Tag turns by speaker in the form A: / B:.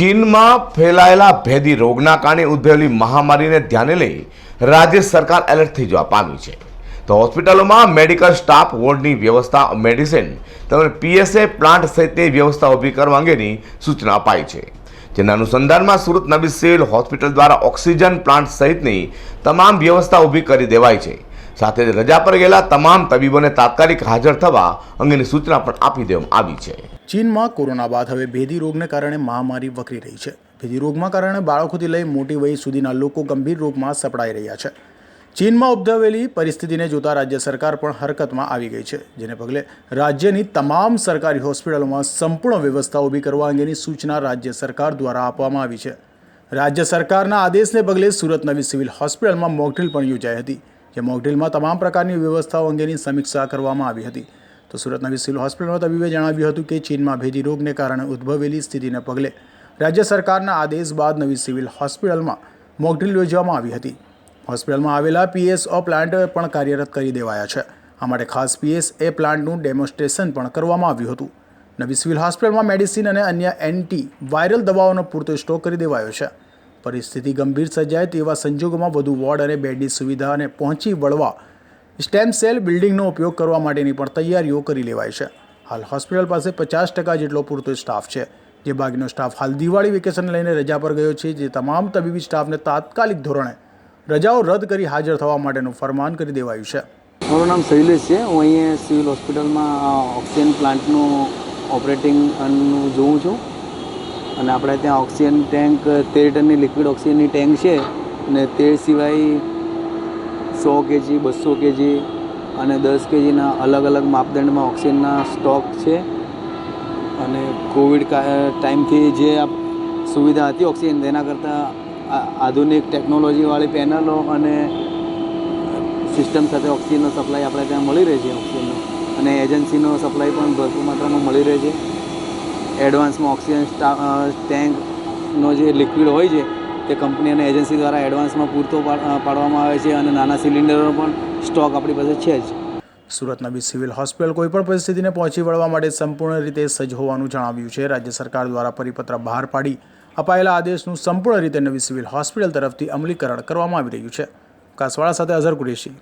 A: ચીનમાં ફેલાયેલા ભેદી રોગના કારણે ઉદ્ભવેલી મહામારીને ધ્યાને લઈ રાજ્ય સરકાર એલર્ટ થઈ જવા પામી છે. તો હોસ્પિટલોમાં મેડિકલ સ્ટાફ વોર્ડની વ્યવસ્થા, મેડિસિન તેમજ પીએસએ પ્લાન્ટ સહિતની વ્યવસ્થા ઊભી કરવા અંગેની સૂચના અપાઈ છે. જેના અનુસંધાનમાં સુરત નવી સિવિલ હોસ્પિટલ દ્વારા ઓક્સિજન પ્લાન્ટ સહિતની તમામ વ્યવસ્થા ઊભી કરી દેવાઈ છે. સાથે રજા પર ગયેલા તમામ તબીબોને તાત્કાલિક હાજર થવા અંગેની સૂચના પણ આપી દેવામાં આવી છે.
B: ચીનમાં કોરોના બાદ હવે ભેદી રોગને કારણે મહામારી વકરી રહી છે. ભેદી રોગમાં કારણે બાળકોથી લઈ મોટી વય સુધીના લોકો ગંભીર રોગમાં સપડાઈ રહ્યા છે. ચીનમાં ઉદ્ભવેલી પરિસ્થિતિને જોતા રાજ્ય સરકાર પણ હરકતમાં આવી ગઈ છે, જેને પગલે રાજ્યની તમામ સરકારી હોસ્પિટલોમાં સંપૂર્ણ વ્યવસ્થા ઊભી કરવા અંગેની સૂચના રાજ્ય સરકાર દ્વારા આપવામાં આવી છે. રાજ્ય સરકારના આદેશને પગલે સુરત નવી સિવિલ હોસ્પિટલમાં મોકડ્રીલ પણ યોજાઈ હતી. જે મોકડ્રીલમાં તમામ પ્રકારની વ્યવસ્થાઓ અંગેની સમીક્ષા કરવામાં આવી હતી. તો સુરત નવી સિવિલ હોસ્પિટલમાં તબીબે જણાવ્યું હતું કે ચીનમાં ભેદી રોગને કારણે ઉદ્ભવેલી સ્થિતિને પગલે રાજ્ય સરકારના આદેશ બાદ નવી સિવિલ હોસ્પિટલમાં મોકડ્રીલ યોજવામાં આવી હતી. હોસ્પિટલમાં આવેલા પીએસઓ પ્લાન્ટ પણ કાર્યરત કરી દેવાયા છે. આ માટે ખાસ પીએસએ પ્લાન્ટનું ડેમોન્સ્ટ્રેશન પણ કરવામાં આવ્યું હતું. નવી સિવિલ હોસ્પિટલમાં મેડિસિન અને અન્ય એન્ટી વાયરલ દવાઓનો પૂરતો સ્ટોક કરી દેવાયો છે. પરિસ્થિતિ ગંભીર સર્જાય તેવા સંજોગોમાં વધુ વોર્ડ અને બેડની સુવિધાને પહોંચી વળવા સ્ટેમ સેલ બિલ્ડિંગનો ઉપયોગ કરવા માટેની પણ તૈયારીઓ કરી લેવાય છે. હાલ હોસ્પિટલ પાસે પચાસ ટકા જેટલો પૂરતો સ્ટાફ છે. જે બાકીનો સ્ટાફ હાલ દિવાળી વેકેશન લઈને રજા પર ગયો છે. જે તમામ તબીબી સ્ટાફને તાત્કાલિક ધોરણે રજાઓ રદ કરી હાજર થવા માટેનું ફરમાન કરી દેવાયું છે.
C: મારું નામ શૈલેષ છે. હું અહીંયા સિવિલ હોસ્પિટલમાં ઓક્સિજન પ્લાન્ટનું ઓપરેટિંગનું જોઉં છું. અને આપણે ત્યાં ઓક્સિજન ટેન્ક તેર ટનની લિક્વિડ ઓક્સિજનની ટેન્ક છે અને તે સિવાય સો કેજી બસો કેજી અને દસ કેજીના અલગ અલગ માપદંડમાં ઓક્સિજનના સ્ટોક છે. અને કોવિડ ટાઈમથી જે સુવિધા હતી ઓક્સિજન તેના કરતાં આધુનિક ટેકનોલોજીવાળી પેનલો અને સિસ્ટમ સાથે ઓક્સિજનનો સપ્લાય આપણે ત્યાં મળી રહે છે ઓક્સિજનનો અને એજન્સીનો સપ્લાય પણ ભરપૂર માત્રામાં મળી રહે છે. એડવાન્સમાં ઓક્સિજન ટેન્કનો જે લિક્વિડ હોય છે, તે કંપની અને એજન્સી દ્વારા એડવાન્સમાં પૂરતો પાડવામાં આવે છે અને નાના સિલિન્ડરનો પણ સ્ટોક આપણી પાસે છે જ.
B: સુરતના બી સિવિલ હોસ્પિટલ કોઈપણ પરિસ્થિતિને પહોંચી વળવા માટે સંપૂર્ણ રીતે સજ્જ હોવાનું જણાવ્યું છે. રાજ્ય સરકાર દ્વારા પરિપત્ર બહાર પાડી અપાયેલા આદેશનું સંપૂર્ણ રીતે નવી સિવિલ હોસ્પિટલ તરફથી અમલીકરણ કરવામાં આવી રહ્યું છે. કાસવાળા સાથે અઝર કુરેશી.